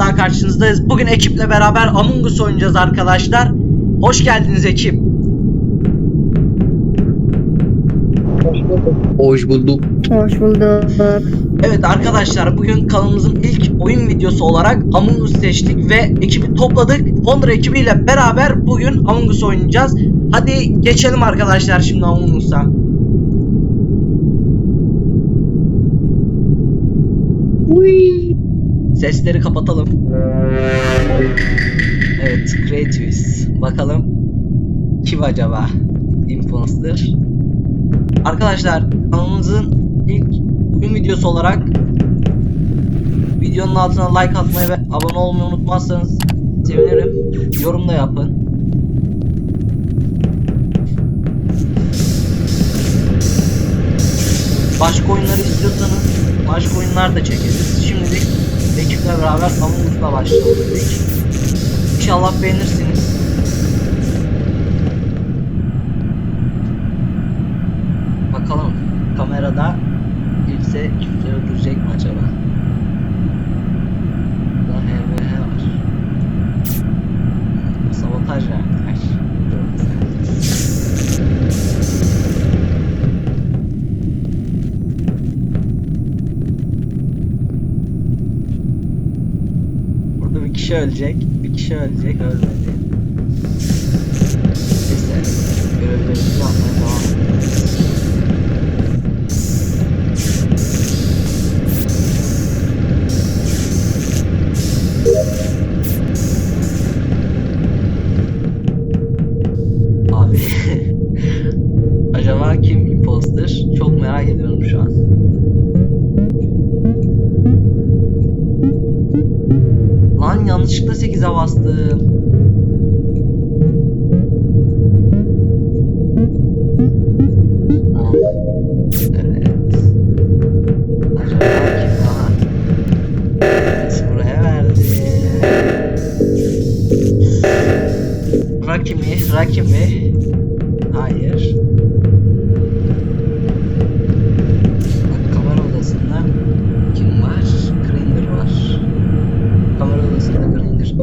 daha karşınızdayız. Bugün ekiple beraber Among Us oynayacağız arkadaşlar. Hoş geldiniz ekip. Hoş bulduk. Hoş bulduk. Evet arkadaşlar bugün kanalımızın ilk oyun videosu olarak Among Us seçtik ve ekibi topladık. Honor ekibiyle beraber bugün Among Us oynayacağız. Hadi geçelim arkadaşlar şimdi Among Us'a. Uy. Sesleri kapatalım. Evet, Creatives. Bakalım kim acaba? Imposter. Arkadaşlar kanalımızın ilk oyun videosu olarak videonun altına like atmayı ve abone olmayı unutmazsanız sevinirim. Yorum da yapın. Başka oyunları istiyorsanız başka oyunlar da çekeriz. Şimdilik ekiple beraber Us'la başlayalım dedik. İnşallah beğenirsiniz. Bakalım kamerada kimse kimse öldürecek mi acaba? Burada HVH var. Sabotaj verdiler. Çok güzel. Burada bir kişi ölecek. Bir kişi ölecek. Ölmedi.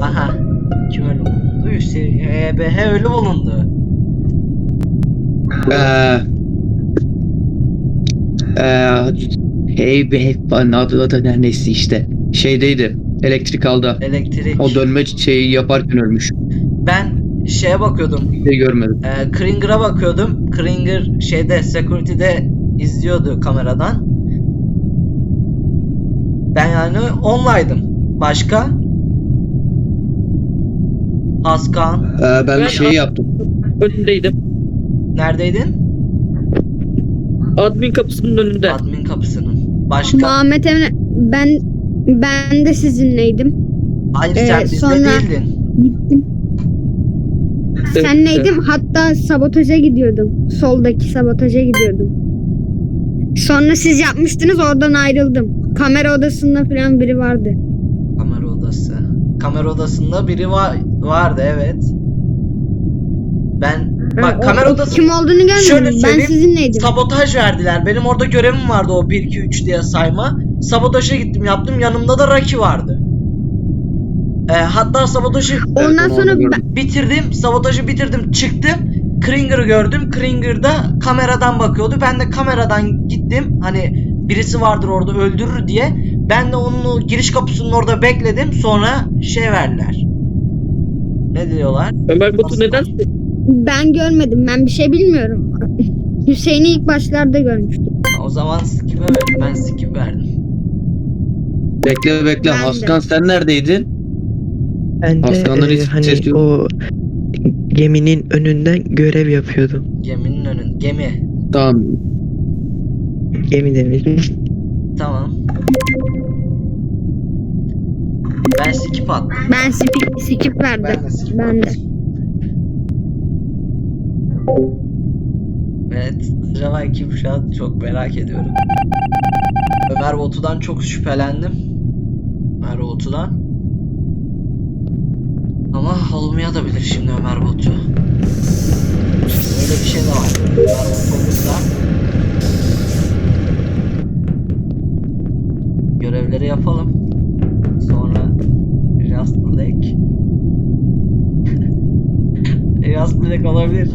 Aha. Kim ölü bulundu? Hüseyin. EBH ölü bulundu. Eee eee bana adı adı ne- neyse işte şeydeydi elektrik aldı. Elektrik. O dönme şeyi yaparken ölmüş. Ben şeye bakıyordum. Bir şey görmedim. E, Kringer'a bakıyordum. Kringer şeyde security'de izliyordu kameradan. Ben yani onlaydım. Başka? Askan. Eee ben bir şey yaptım. önündeydim. Neredeydin? Admin kapısının önünde. Admin kapısının. Başka? Muhammed Emre ben ben de sizinleydim. Hayır Ee, sen bizde sonra- değildin. Gittim. Evet, Sen neydim? Hatta sabotaja gidiyordum. Soldaki sabotaja gidiyordum. Sonra siz yapmıştınız oradan ayrıldım. Kamera odasında falan biri vardı. Kamera odası. Kamera odasında biri var vardı evet. Ben Ha, bak o- kamera odası Kim olduğunu Şöyle görmedim. Ben söyleyeyim, sizinleydim. sabotaj verdiler. Benim orada görevim vardı o 1 2 3 diye sayma. Sabotaja gittim yaptım. Yanımda da Raki vardı. Ee, hatta sabotajı Ondan sonra ben, bitirdim. Sabotajı bitirdim. Çıktım. Kringer'ı gördüm. Kringer da kameradan bakıyordu. Ben de kameradan gittim. Hani birisi vardır orada öldürür diye. Ben de onun giriş kapısının orada bekledim. Sonra şey verdiler. Ne diyorlar? Ömer Batu neden ben görmedim. Ben bir şey bilmiyorum. Hüseyin'i ilk başlarda görmüştüm. O zaman skip'e verdim. Ben skip verdim. Bekle bekle Ben de. Haskan sen neredeydin? Ben de e, hiç hani ses yok. o geminin önünden görev yapıyordum. Geminin önün. Gemi. Tamam. Gemi demiş. Tamam. Ben skip attım. Ben skip, skip verdim. Ben de skip Ben de. attım. Evet. Acaba kim şu an çok merak ediyorum. Ömer Batu'dan çok şüphelendim. Ömer Batu'dan. Ama olmayabilir şimdi Ömer Batu. Öyle bir şey de var. Ömer Batu olursa görevleri yapalım. Sonra Black. Elias Black olabilir.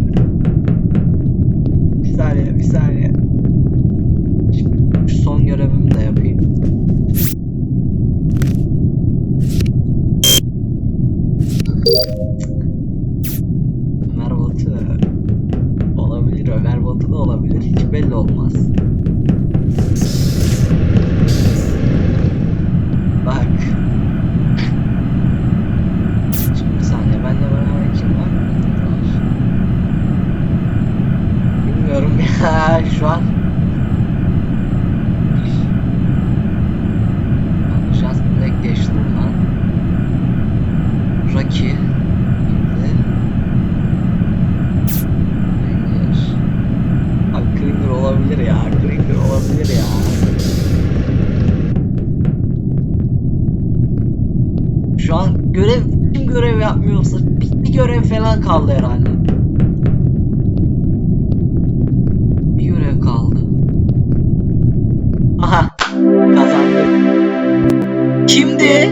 Bir saniye, bir saniye. Şu son görevimi de yapayım. Ömer Batu. Olabilir, Ömer Batu da olabilir. Hiç belli olmaz. Bak. Şimdi bir saniye. Benle beraber kim var? Bilmiyorum ya şu an. Ben Just Black geçti buradan. Rocky. Şimdi. Kringer. Abi Kringer olabilir ya. Kringer olabilir ya. Şu an görev kim görev yapmıyorsa bir, falan kaldı herhalde. Bir görev kaldı. Aha kazandık. Kimdi?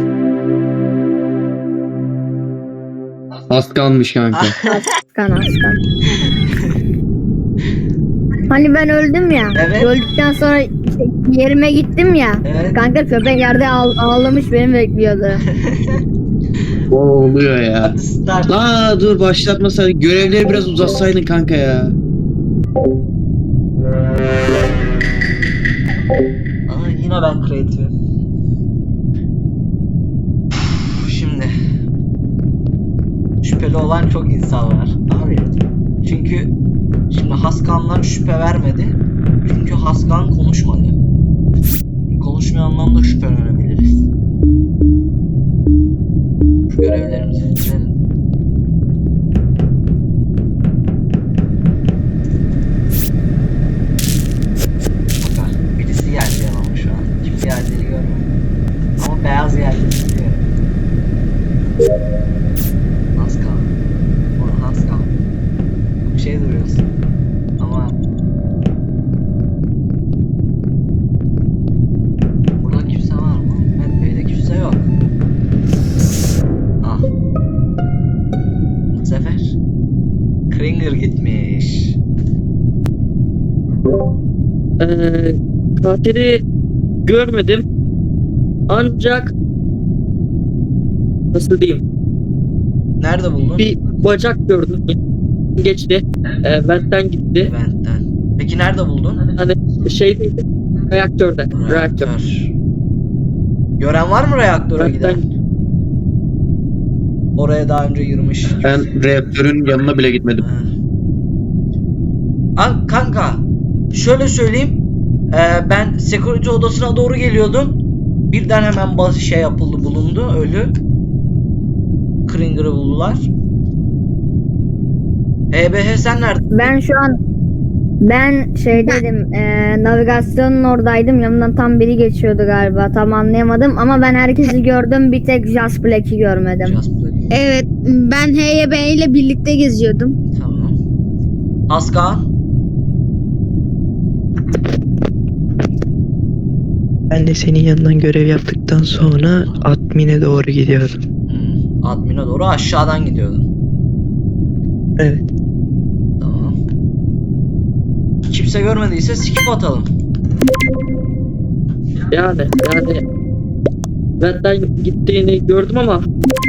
Az kalmış kanka. Askan askan. Hani ben öldüm ya. Evet. Öldükten sonra yerime gittim ya. Evet. Kanka köpek yerde ağ- ağlamış beni bekliyordu. o oluyor ya. Start. La dur başlatmasaydın. Görevleri biraz uzatsaydın kanka ya. Aa, yine ben kreatifim. Şimdi şüpheli olan çok insan var abi. Çünkü şimdi Haskan'dan şüphe vermedi. Çünkü Haskan konuşmadı. Konuşmayandan da şüphelenebiliriz. Şu görevlerimizi bitirelim. Bakın birisi geldi yanıma şu an. Kim geldiğini. Ama beyaz geldiğini biliyorum. Haskal. Ulan Haskal. Bir şey duruyorsun. Ee, katili görmedim. Ancak nasıl diyeyim? Nerede buldun? Bir bacak gördüm. Geçti. Ee, benden gitti. Vent'ten. Peki nerede buldun? Hani şeydeydi. Reaktörde. Reaktör. Gören var mı reaktöre giden? Benden Oraya daha önce yürümüş. Ben reaktörün yanına bile gitmedim. Ha. An- kanka şöyle söyleyeyim. Ee, ben security odasına doğru geliyordum. Birden hemen bazı şey yapıldı bulundu ölü. Kringer'ı buldular. EBH sen nerede? Ben şu an ben şeydeydim e, navigasyonun oradaydım yanımdan tam biri geçiyordu galiba tam anlayamadım ama ben herkesi gördüm bir tek Just Black'i görmedim. Just Black. Evet ben HYB ile birlikte geziyordum. Tamam. Askan. Ben de senin yanından görev yaptıktan sonra admin'e doğru gidiyordum. Hmm, Admin'e doğru aşağıdan gidiyordun. Evet. Tamam. Kimse görmediyse skip atalım. yani yani benden gittiğini gördüm ama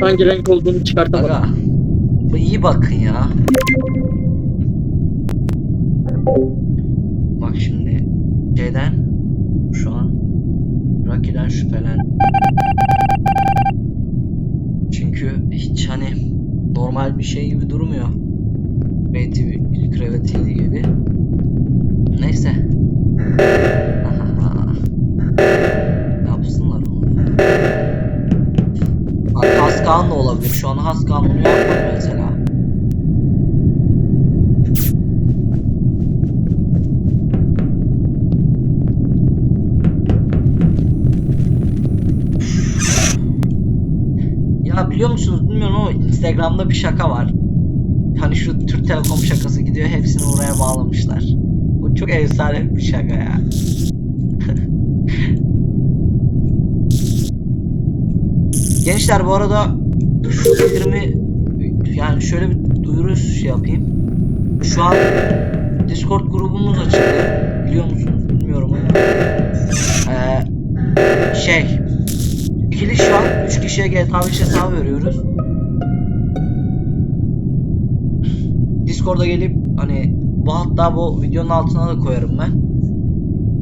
hangi renk olduğunu çıkartamadım. Aga. Bu iyi bakın ya. Bak şimdi şeyden şu an Rocky'den şüphelen. Çünkü hiç hani normal bir şey gibi durmuyor. Creative, Creativity gibi. Neyse. Yapsınlar onu. Haskan da olabilir. Şu an Haskan bunu yapmadı mesela. Instagram'da bir şaka var. Hani şu Türk Telekom şakası gidiyor hepsini oraya bağlamışlar. Bu çok efsane bir şaka ya. Gençler bu arada şu bildirimi yani şöyle bir duyuru şey yapayım. Şu an Discord grubumuz açıldı. Biliyor musunuz bilmiyorum ama. Ee, şey ikili şu an 3 kişiye GTA 5 hesabı veriyoruz. Discord'a gelip hani bu hatta bu videonun altına da koyarım ben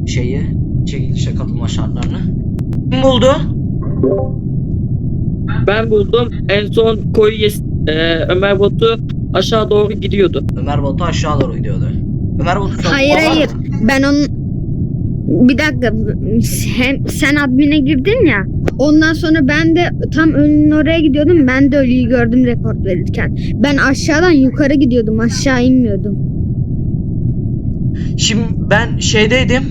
şeyi çekilişe katılma şartlarını. Kim buldu? Ben buldum. En son koyu yes- e, Ömer Batu aşağı doğru gidiyordu. Ömer Batu aşağı doğru gidiyordu. Ömer Batu sen Hayır mı? hayır. Ben onun bir dakika hem sen admine girdin ya ondan sonra ben de tam önün oraya gidiyordum ben de ölüyü gördüm report verirken ben aşağıdan yukarı gidiyordum aşağı inmiyordum Şimdi ben şeydeydim.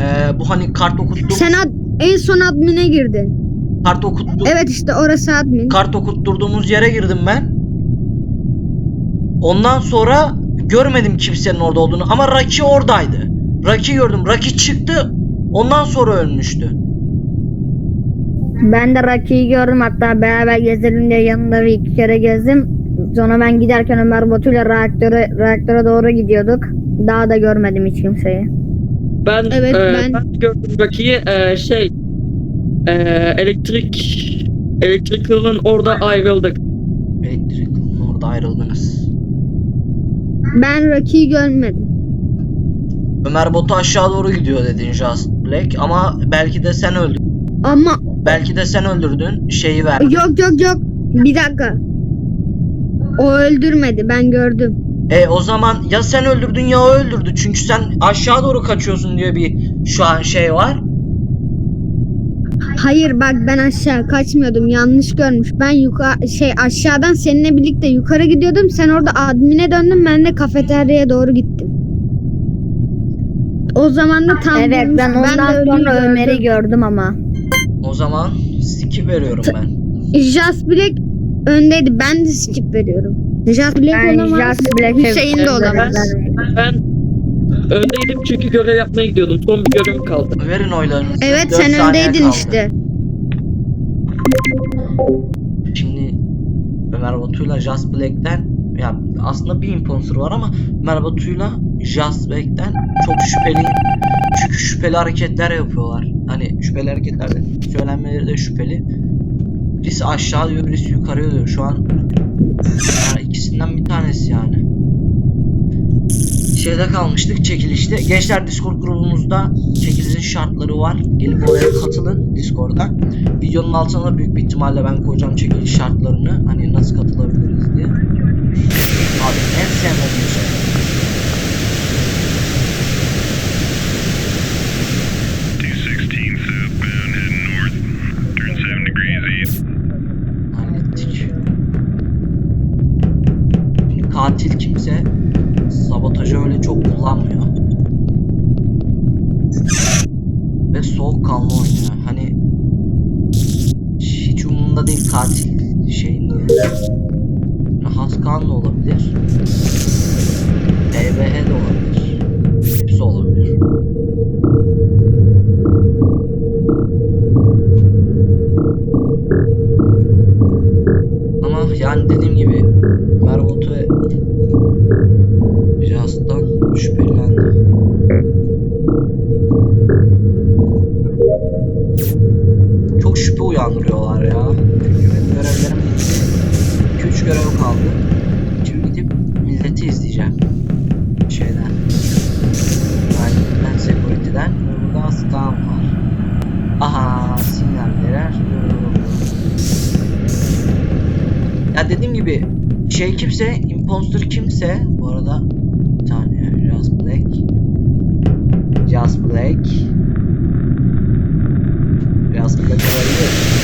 Ee, bu hani kart okuttum. sen ad- en son admine girdin Kart okuttum. evet işte orası admin Kart okutturduğumuz yere girdim ben. Ondan sonra görmedim kimsenin orada olduğunu ama Raki oradaydı. Raki gördüm. Raki çıktı. Ondan sonra ölmüştü. Ben de Rocky'yi gördüm. Hatta beraber gezelim diye yanında bir iki kere gezdim. Sonra ben giderken Ömer Batu'yla reaktöre, reaktöre doğru gidiyorduk. Daha da görmedim hiç kimseyi. Ben Evet, e, ben- ben gördüm Rocky'yi. E, şey e, elektrik elektrikalın orada ayrıldık. Elektrik'in orada ayrıldınız. ben Rocky'yi görmedim. Ömer Botu aşağı doğru gidiyor dedin Just Black. Ama belki de sen öldürdün. ama Belki de sen öldürdün. Şeyi ver. Yok yok yok. Bir dakika. O öldürmedi. Ben gördüm. E o zaman ya sen öldürdün ya o öldürdü. Çünkü sen aşağı doğru kaçıyorsun diye bir şu an şey var. Hayır bak ben aşağı kaçmıyordum. Yanlış görmüş. Ben yukarı şey aşağıdan seninle birlikte yukarı gidiyordum. Sen orada admine döndün. Ben de kafeteryaya doğru gittim. O zaman da tam Evet ben de ondan ölüyü sonra. Ömer'i gördüm ama. O zaman skip veriyorum ben. Just Black öndeydi. Ben de skip veriyorum. Just Black Ben olamaz. Just Black'e Hüseyin de Ben- olamaz. Ben öndeydim çünkü görev yapmaya gidiyordum. Son bir görevim kaldı. Verin oylarınızı. Evet Dört sen öndeydin kaldı. işte. Şimdi Ömer Batu'yla Just Black'ten ya aslında bir imposter var ama Ömer Batu'yla Just Black'ten çok şüpheliyim. Çünkü şüpheli hareketler yapıyorlar. Hani şüpheli hareketler de söylenmeleri de şüpheli. Birisi aşağı diyor, birisi yukarı diyor. Şu an yani ikisinden bir tanesi yani. Şeyde kalmıştık çekilişte. Gençler Discord grubumuzda çekilişin şartları var. Gelip oraya katılın Discord'a. Videonun altına da büyük bir ihtimalle ben koyacağım çekiliş şartlarını. Hani nasıl katılabiliriz diye. Abi en sevmediğim şey. Katil kimse sabotajı öyle çok kullanmıyor. Ve soğukkanlı oynuyor. Hani hiç umurunda değil katil şeyin diye. Haskan da olabilir. EBH de olabilir. Hepsi olabilir. Ve burada Askan var. Aha sinyalleri. Ya dediğim gibi şey kimse, imposter kimse bu arada bir tane Just Black Just Black Just Black olabilir.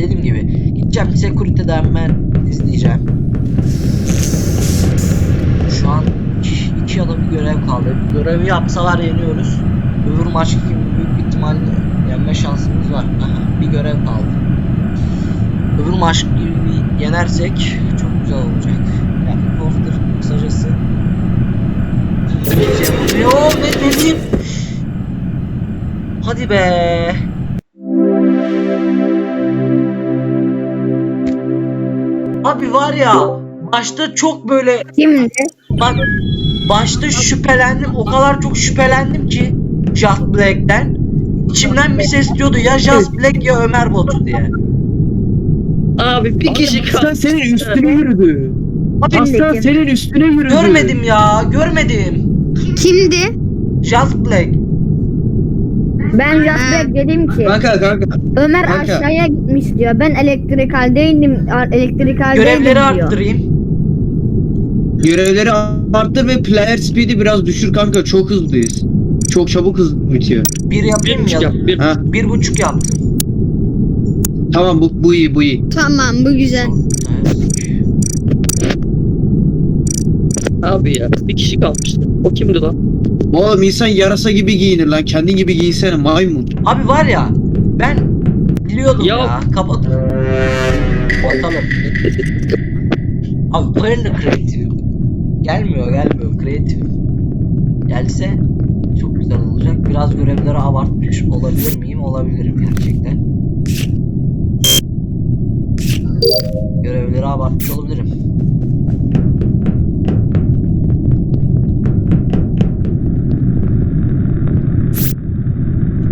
Dediğim gibi gideceğim security'den ben izleyeceğim. Şu an iki, iki bir görev kaldı. Görevi yapsalar yeniyoruz. Öbür maç gibi büyük ihtimalle yenme şansımız var. Aha, bir görev kaldı. Öbür maç gibi yenersek çok güzel olacak. Yani poster kısacası satayım. Hadi be. Abi var ya başta çok böyle Kimdi? bak başta şüphelendim o kadar çok şüphelendim ki Just Black'ten. İçimden bir ses diyordu ya Just Black ya Ömer Botu diye. Abi bir kişi Aslan kaldı. senin üstüne yürüdü. Aslan Kimdi? senin üstüne yürüdü. Görmedim ya görmedim. Kimdi? Just Black. Ben Jasper dedim ki Kanka kanka. Ömer kanka. aşağıya gitmiş diyor. Ben elektrikaldeydim. Elektrikaldeydim Görevleri diyor. arttırayım. Görevleri arttır ve player speed'i biraz düşür kanka. Çok hızlıyız. Çok çabuk hız bitiyor. Bir Bir yapayım mı yap. Bir. Ha Bir buçuk yaptım. tamam bu bu iyi bu iyi. Tamam bu güzel. Abi ya bir kişi kalmıştı. O kimdi lan? Oğlum insan yarasa gibi giyinir lan. Kendin gibi giyinsene maymun. Abi var ya ben biliyordum ya, Ya- kapat. Bakalım. Abi ben de kreatifim. Gelmiyor gelmiyor kreatifim. Gelse çok güzel olacak. Biraz görevleri abartmış olabilir miyim? Olabilirim gerçekten. Görevleri abartmış olabilirim.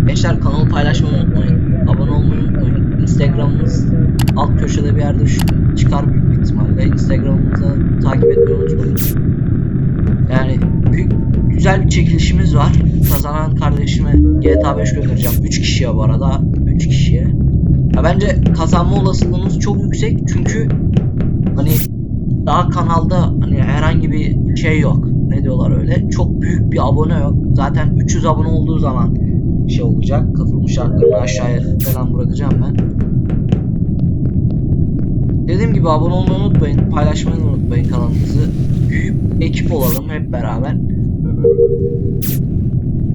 Gençler kanalı paylaşmayı unutmayın. Abone olmayı unutmayın. Instagramımız alt köşede bir yerde şu çıkar büyük bir ihtimalle. Instagramımızı takip etmeyi unutmayın. Yani büyük güzel bir çekilişimiz var. Kazanan kardeşime GTA 5 göndereceğim. 3 kişiye bu arada. 3 kişiye. Ya bence kazanma olasılığımız çok yüksek çünkü hani daha kanalda hani herhangi bir şey yok. Ne diyorlar öyle? Çok büyük bir abone yok. Zaten 300 abone olduğu zaman şey olacak. Katılmış haklarını aşağıya falan bırakacağım ben. Dediğim gibi abone olmayı unutmayın. Paylaşmayı unutmayın kanalımızı. Büyük ekip olalım hep beraber.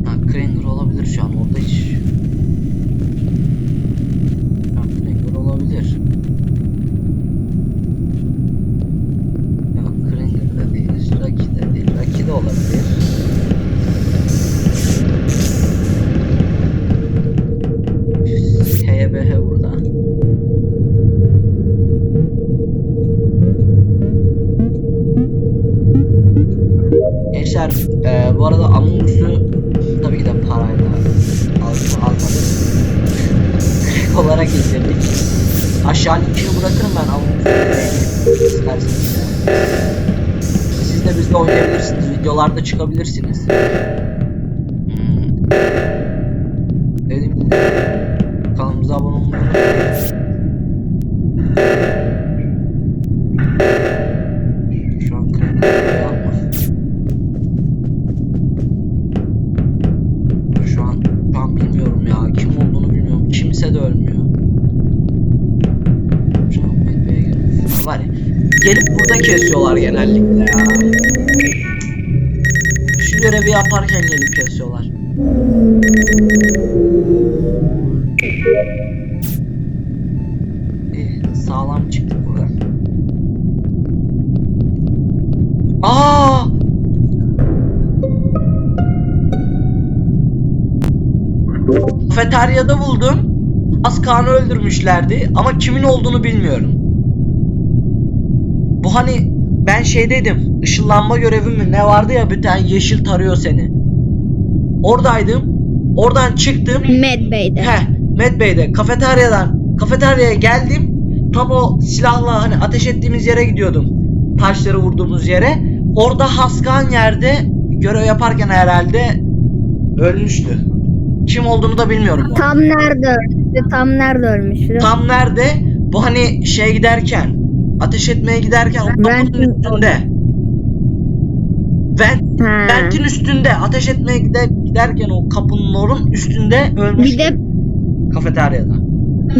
Ha, Kranger olabilir şu an. Orada hiç... çıkabilirsiniz. Hmm. Dediğim gibi kanalımıza abone olmayı. Şu an kırmızı yapma. Şu an şu an bilmiyorum ya kim olduğunu bilmiyorum. Kimse de ölmüyor. Şu gelip burada kesiyorlar genellikle ya. Görevi yaparken gelip kesiyorlar. İyi, sağlam çıktık buradan. Aa! Kafeteryada buldum. Askan'ı öldürmüşlerdi ama kimin olduğunu bilmiyorum. Bu hani ben şeydeydim. Işınlanma görevi mi ne vardı ya bir tane yeşil tarıyor seni. Oradaydım. Oradan çıktım. Mad Bey'de. He, Med Bey'de kafeteryadan kafeteryaya geldim. Tam o silahla hani ateş ettiğimiz yere gidiyordum. Taşları vurduğumuz yere. Orada Haskan yerde görev yaparken herhalde ölmüştü. Kim olduğunu da bilmiyorum. Tam nerede ölmüştü? Tam nerede ölmüştü? Tam nerede? Bu hani şey giderken, ateş etmeye giderken o Ventin- üstünde. Vent, Ha. ventin üstünde ateş etmeye gider, giderken o kapının orun üstünde ölmüş. Bir de kafeteryada.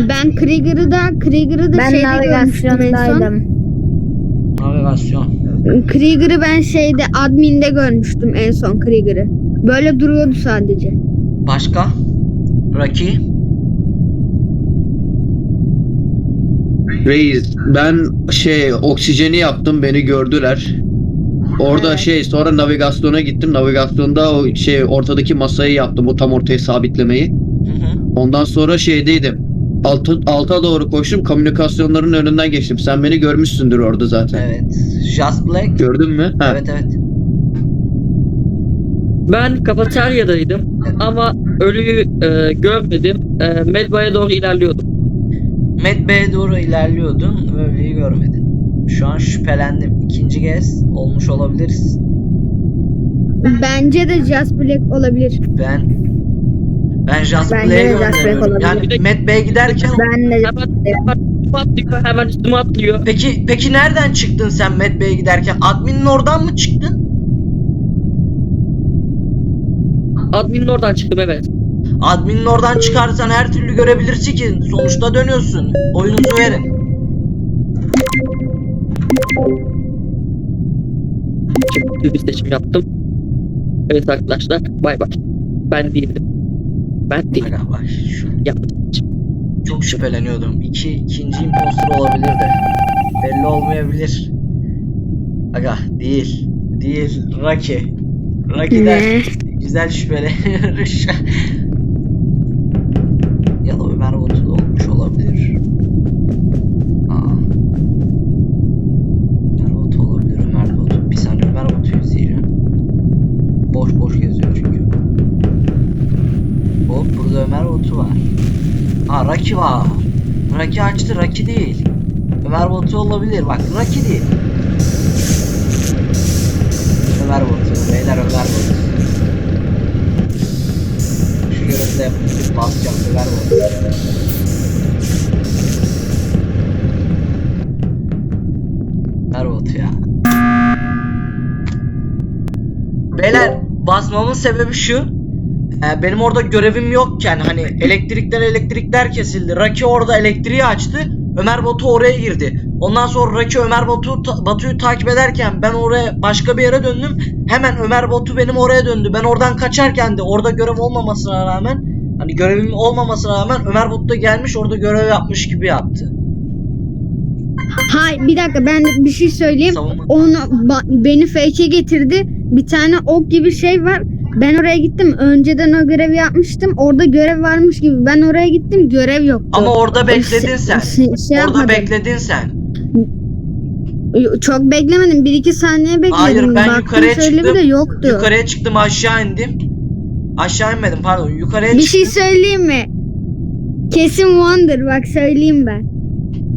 ben Krieger'ı da Krieger'ı da Ben şeyde görmüştüm en son. Navigasyon. Krieger'ı ben şeyde adminde görmüştüm en son Krieger'ı. Böyle duruyordu sadece. Başka? Rocky. Reis ben şey oksijeni yaptım beni gördüler. Orada Evet. şey sonra navigasyona gittim. Navigasyonda o şey ortadaki masayı yaptım. O tam ortaya sabitlemeyi. Hı hı. Ondan sonra şeydeydim. Altı, alta doğru koştum. Komünikasyonların önünden geçtim. Sen beni görmüşsündür orada zaten. Evet. Just Black. Gördün mü? Ha. Evet evet. Ben kafeteryadaydım ama ölüyü e, görmedim. E, Medbay'a doğru ilerliyordum. Med B'ye doğru ilerliyordun. Ölüyü görmedin. Şu an şüphelendim. İkinci kez olmuş olabiliriz. Bence de Just Black olabilir. Ben ben Just Bence Black'e de Just Black gönderiyorum. olabilir. Yani Med B'ye giderken Ben de Hemen, üstüme atlıyor, hemen üstüme atlıyor. Peki peki nereden çıktın sen Med B'ye giderken? Admin'in oradan mı çıktın? Admin'in oradan çıktım evet. Admin'in oradan çıkarsan her türlü görebilirsin ki. Sonuçta dönüyorsun. Oyunuzu verin. Çok bir seçim yaptım. Evet arkadaşlar bay bay. Ben değildim. Ben değilim. Bak şu Yaptım. çok şüpheleniyordum. İki, ikinci imposter olabilir de. Belli olmayabilir. Aga değil. Değil. Raki. Raki'den ne? güzel şüpheleniyoruz. boş geziyor çünkü. Hop burada Ömer Batu var. Ha Raki var. Raki açtı. Raki değil. Ömer Batu olabilir. Bak Raki değil. Ömer Batu. Beyler Ömer Batu. Şu görevde yapıp basacağım Ömer Batu. Ömer Batu ya. Beyler basmamın sebebi şu. Ee, benim orada görevim yokken hani elektrikler elektrikler kesildi. Raki orada elektriği açtı. Ömer Batu oraya girdi. Ondan sonra Raki Ömer Batu Batu'yu takip ederken ben oraya başka bir yere döndüm. Hemen Ömer Batu benim oraya döndü. Ben oradan kaçarken de orada görev olmamasına rağmen hani görevim olmamasına rağmen Ömer Batu da gelmiş orada görev yapmış gibi yaptı. Hayır bir dakika ben bir şey söyleyeyim. Savunma. Onu beni fake'e getirdi. Bir tane ok gibi şey var. Ben oraya gittim. Önceden o görevi yapmıştım. Orada görev varmış gibi. Ben oraya gittim. Görev yoktu. Ama orada bekledin sen. Şey, şey Orada yapmadım. bekledin sen. Çok beklemedim. Bir iki saniye bekledim. Hayır, ben Baktım yukarıya çıktım. bir de yoktu. Yukarıya çıktım aşağı indim. Aşağı inmedim pardon yukarıya Bir çıktım. şey söyleyeyim mi? Kesin Wonder. Bak söyleyeyim ben.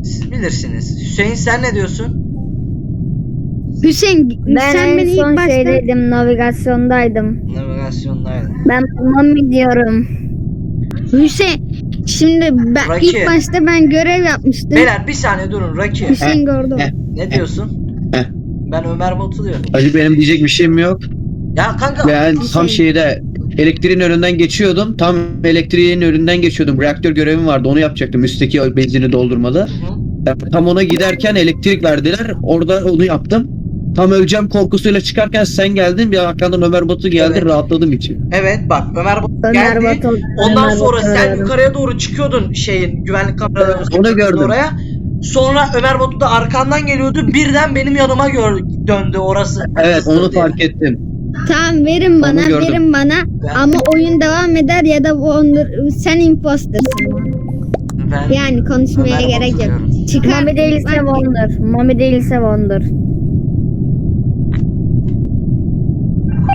Siz bilirsiniz. Hüseyin sen ne diyorsun? Hüseyin Ben sen en beni son ilk başta... şeydeydim, navigasyondaydım. Navigasyondaydı. Ben Mami diyorum. Hüseyin şimdi ben Raki. ilk başta ben görev yapmıştım. Beyler bir saniye durun Raki. Hüseyin gördü. Heh. Ne diyorsun? Heh. Ben Ömer Batu diyorum. Hacı benim diyecek bir şeyim yok. Ya kanka Ben tam şey- şeyde elektriğin önünden geçiyordum. Tam elektriğin önünden geçiyordum. Reaktör görevim vardı. Onu yapacaktım. Üstteki benzini doldurmalı. Hı hı. Ben Tam ona giderken elektrik verdiler. Orada onu yaptım. Tam öleceğim korkusuyla çıkarken sen geldin. Bir arkandan Ömer Batu geldi. Evet. Rahatladım için. Evet bak Ömer Batu Ömer geldi. Batu. Ondan Ömer sonra Batu sen arıyorum. yukarıya doğru çıkıyordun şeyin güvenlik kameralarının onu gördüm. oraya. Sonra Ömer Batu da arkandan geliyordu. Birden benim yanıma gör döndü orası. Evet onu diye. fark ettim. Tamam verin bana gördüm. verin bana Ben- ama oyun devam eder ya da Wonder sen impostersın. Ben Yani konuşmaya Ömer gerek yok. diyorum. Çıkar. Mami değilse Wonder. Mami değilse Wonder.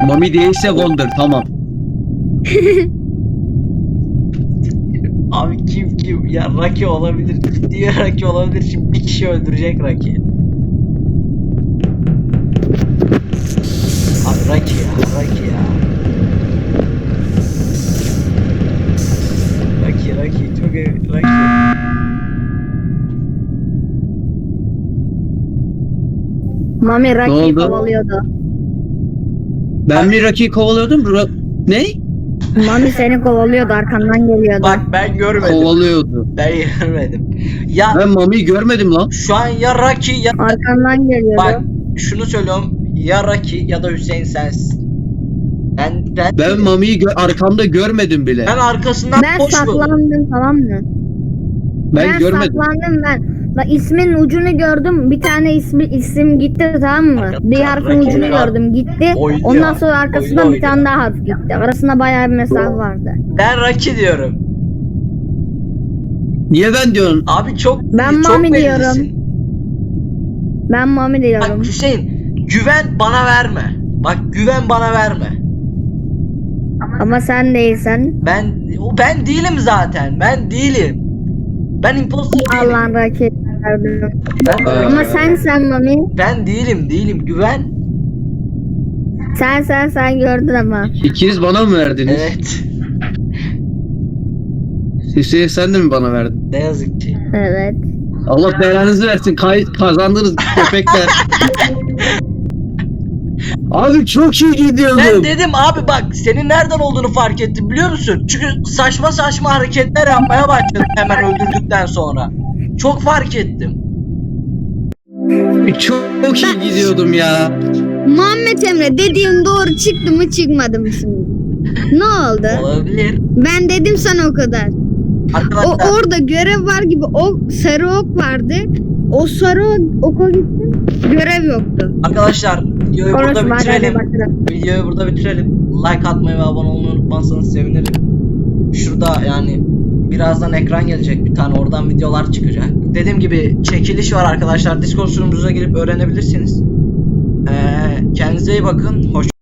Mami değilse Wonder. Tamam. Abi kim kim ya Raki olabilir. Diğer Raki olabilir. Şimdi bir kişi öldürecek Raki. Abi Raki ya Raki ya. Raki Raki çok ev Raki. Mami oldu? kovalıyordu. Ben mi Rocky'yi kovalıyordum? Ra- ne? Mami seni kovalıyordu arkandan geliyordu. Bak ben görmedim. Kovalıyordu. Ben görmedim. Ya Ben Mami'yi görmedim lan. şu an ya Raki ya Arkandan geliyordu. bak şunu söylüyorum ya Raki ya da Hüseyin sensin. Ben ben Ben Mami'yi gö- arkamda görmedim bile. ben arkasından Ben buldum. saklandım tamam mı? Ben, görmedim. saklandım ben. Bak ismin ucunu gördüm. Bir tane ismi isim gitti tamam mı? Hakikaten Bir harfin ucunu ya. gördüm gitti. Oynuyor, Ondan sonra arkasından bir tane daha harf gitti. Arasında bayağı bir mesafe vardı. Ben Raki diyorum. Niye ben diyorsun? Abi çok Ben çok Mami bellisin. diyorum. Ben Mami Bak diyorum. Hüseyin güven bana verme. Bak güven bana verme. Ama sen değilsen. Ben o ben değilim zaten. Ben değilim. Ben imposter değilim. Allah'ın rakibi. Ben, Ama sen sen Mami. ben değilim değilim güven. Sen sen sen gördün ama. İkiniz bana mı verdiniz? Evet. Hüseyin sen de mi bana verdin? Ne yazık ki. Evet. Allah belanızı versin. Kay kazandınız köpekler. Abi çok iyi Ben gidiyordum. dedim abi bak senin nereden olduğunu fark ettim biliyor musun? Çünkü saçma saçma hareketler yapmaya başladın hemen öldürdükten sonra. Çok fark ettim. Çok, çok iyi gidiyordum ya. Muhammed Emre dediğim doğru çıktı mı çıkmadı mı şimdi? Ne oldu? Olabilir. Ben dedim sana o kadar. O Arkadaşlar orada görev var gibi o sarı ok vardı. O sarı ok- oka gittim. Görev yoktu. arkadaşlar videoyu burada Konuşma hadi bitirelim. Videoyu burada bitirelim. Like atmayı ve abone olmayı unutmazsanız sevinirim. Şurada yani birazdan ekran gelecek bir tane oradan videolar çıkacak. Dediğim gibi çekiliş var arkadaşlar. Discord sunucumuza girip öğrenebilirsiniz. Ee, kendinize iyi bakın. Hoş